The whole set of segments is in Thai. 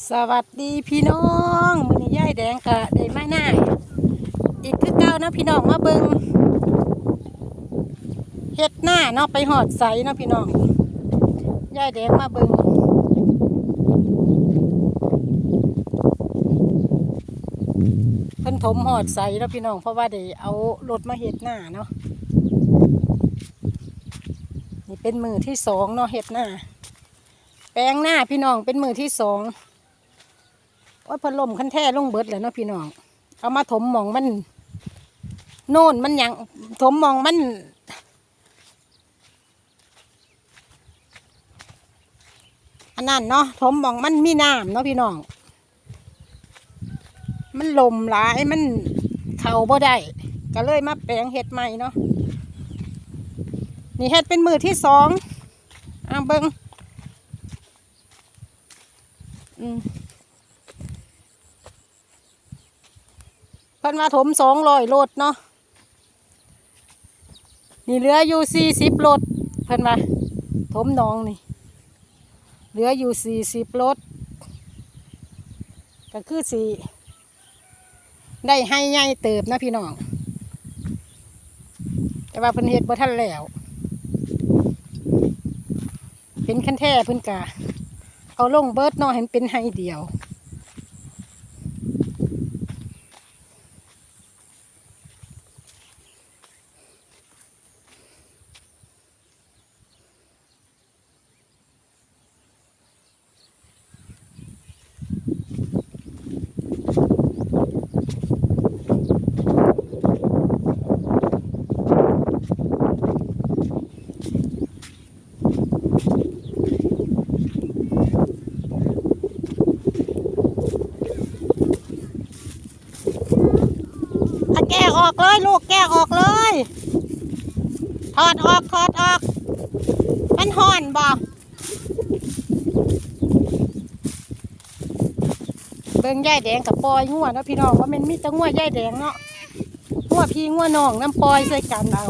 สวัสดีพี่น้องมือนี้ย่ายแดงกะได้มาหน้าอีกคือเก่านะพี่น้องมาเบิงเฮ็ดหน้าเนาะไปหอดใสเนาะพี่น้องย่ายแดงมาเบิงเพิ่นถมหอดใสเนาะพี่น้องเพราะว่าได้เอารถมาเฮ็ดหน้าเนาะนี่เป็นมือที่สองเนาะเฮ็ดหน้าแปลงหน้าพี่น้องเป็นมือที่สอง ว่าพัดลมคันแท้ลงเบิดแล้วเนาะพี่น้อง เอามาถมหมองมัน โน่นมันยังถมหมองมันอันนั้นเนาะถมหมองมันมีน้ำเนาะพี่น้อง มันลมหลายมันเข่าบ่ได้ก็เลยมาแปลงเห็ดใหม่เนาะนี่เห็ดเป็นมือที่สองอ่าเบิ้งอืม เพิ่นมาถมสองร้อยโลดเนาะนี่เหลืออยู่สี่สิบโลดเพิ่นมาถมหนองนี่ เหลืออยู่สี่สิบโลดก็คือสี่ได้ให้ใหญ่เติบนะพี่น้อง แต่ว่าเพิ่นเฮ็ดบ่ทันแล้ว เป็นขั้นแท้เพิ่นกะเอาลงเบิร์ดนาะเห็นเป็นไฮเดียว แกะออกเลย ลูกแกะออกเลย ถอดออกถอดออก มันห่อนบ่เบิ่งย่ายแดงกับปอยงัวเนาะพี่น้องว่ามันมีแตะงัวย่ายแดงเนาะงัวพี่งัวน้องน้ำปอยใส่กันเอา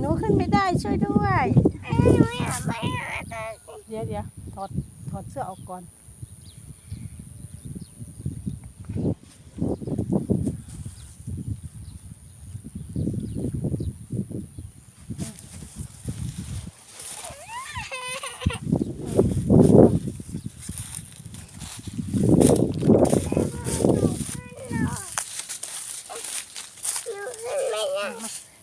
หนูขึ้นไม่ได้ช่วยด้วย เดี๋ยวเดี๋ยวถอดถอดเสื้อออกก่อน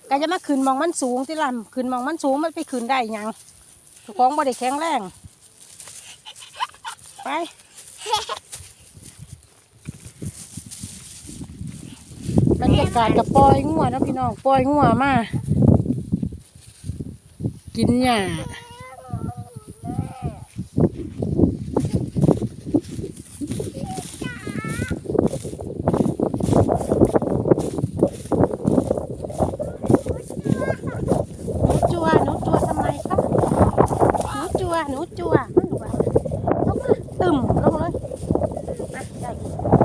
ก็จะมาขึ้นมองมันสูงที่ลำขึ้นมองมันสูงมันไปขึ้นได้ยังของบ่ได้แข็งแรง ไปบรรยากาศกับปล่อยงัวนะพี่น้องปล่อยงัวมา กินหญ้าหนูจัวหนูจัวทำไมครับหนูจัว หนูจัวหนูว่าลงมาตึมลงเลยอะได้